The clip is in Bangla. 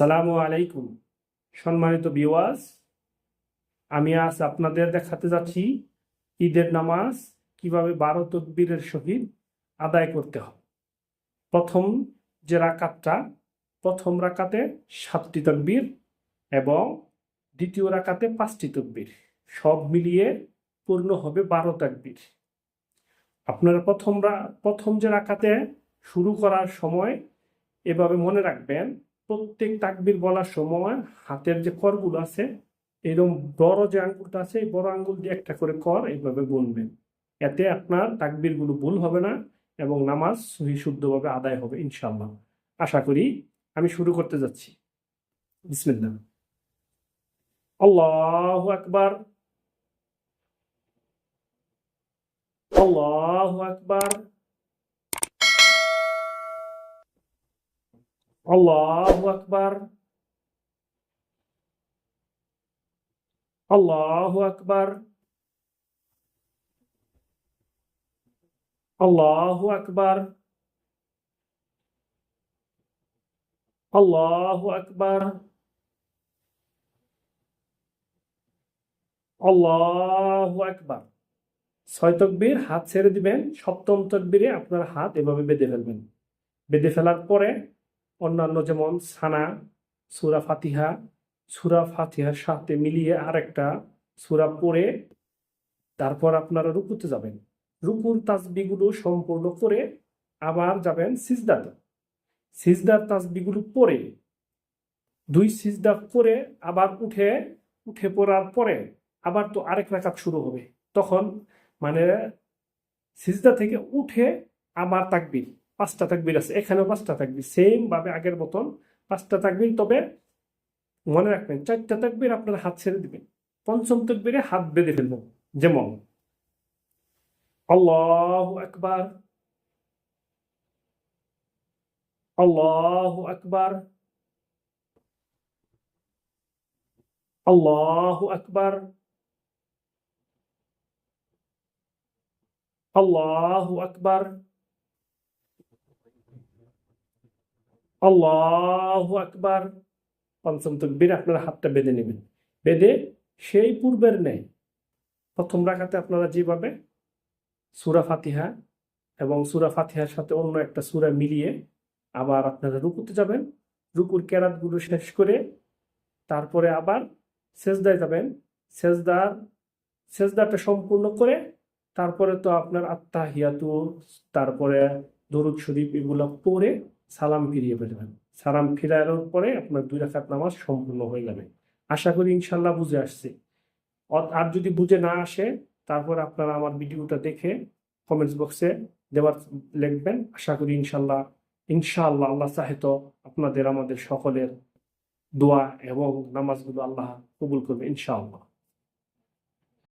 আসসালামু আলাইকুম, সম্মানিত বিওয়াজ আমি আজ আপনাদের দেখাতে যাচ্ছি ঈদের নামাজ, কীভাবে বারো তকবীরের সহিত আদায় করতে হবে প্রথম যে রাকাতটা, প্রথম রাকাতে সাতটি তকবীর এবং দ্বিতীয় রাকাতে পাঁচটি তকবীর, সব মিলিয়ে পূর্ণ হবে বারো তাকবীর। আপনারা প্রথম প্রথম যে রাকাতে শুরু করার সময় এভাবে মনে রাখবেন প্রত্যেক তাকবির বলার সময় হাতের যে করগুলো আছে এরকম বড় যে আঙ্গুলটা আছে, এই বড় আঙ্গুল দিয়ে একটা করে কর এইভাবে গুনবেন এতে আপনার তাকবিরগুলো ভুল হবে না এবং নামাজ সহি শুদ্ধভাবে আদায় হবে, ইনশাআল্লাহ। আশা করি আমি শুরু করতে যাচ্ছি। বিসমিল্লাহ। আল্লাহু আকবার। আল্লাহু আকবার। আল্লাহু আকবার আল্লাহু আকবার আল্লাহু আকবার আল্লাহু আকবার আল্লাহু আকবার ছয় তকবীর, হাত ছেড়ে দিবেন। সপ্তম তকবীরে আপনার হাত এভাবে বেঁধে ফেলবেন। বেঁধে ফেলার পরে অন্যান্য যেমন সানা, সুরা ফাতিহা, সুরা ফাতিহার সাথে মিলিয়ে আরেকটা সুরা পড়ে তারপর আপনারা রুকুতে যাবেন। রুকুর তাসবিগুলো সম্পূর্ণ করে আবার যাবেন সিজদাতে। সিজদার তাসবিগুলো পরে দুই সিজদা করে আবার উঠে উঠে পড়ার পরে আবার তো আরেক রাকাত শুরু হবে। তখন মানে সিজদা থেকে উঠে আবার তাকবির। পাঁচটা তাকবির আছে। এখানেও পাঁচটা তাকবির। সেম ভাবে আগের মতন পাঁচটা তাকবির, তবে মনে রাখবেন, চারটা তাকবির আপনার হাত ছেড়ে দিবেন। পঞ্চম তাকবিরে হাত বেঁধে ফেলবেন যেমন, আল্লাহু আকবার আল্লাহু আকবার আল্লাহু আকবার আল্লাহু আকবার। আল্লাহু আকবার। পঞ্চম তকবীর, আপনারা হাতটা বেঁধে নেবেন। বেঁধে সেই পূর্বের নেই প্রথম রাখাতে আপনারা যেভাবে সুরা ফাতিহা এবং সুরা ফাতিহার সাথে অন্য একটা সুরা মিলিয়ে আবার আপনারা রুকুতে যাবেন, রুকুর কেরাতগুলো শেষ করে তারপরে আবার সেজদায় যাবেন। সেজদার, সেজদাটা সম্পূর্ণ করে তারপরে তো আপনার আত্মাহিয়াতু তারপরে দরুদ শরীফ এগুলো পড়ে সালাম ফিরিয়ে ফেলবেন সালাম ফিরানোর পরে আপনার দুই রাকাত নামাজ সম্পূর্ণ হয়ে যাবে। আশা করি ইনশাল্লাহ বুঝে আসছে। আর যদি বুঝে না আসে, তারপর আপনারা আমার ভিডিওটা দেখে কমেন্টস বক্সে দেওয়ার লিখবেন। আশা করি ইনশাল্লাহ ইনশাআল্লাহ আল্লাহ চাহে তো আপনাদের, আমাদের সকলের দোয়া এবং নামাজগুলো আল্লাহ কবুল করবে ইনশাআল্লাহ।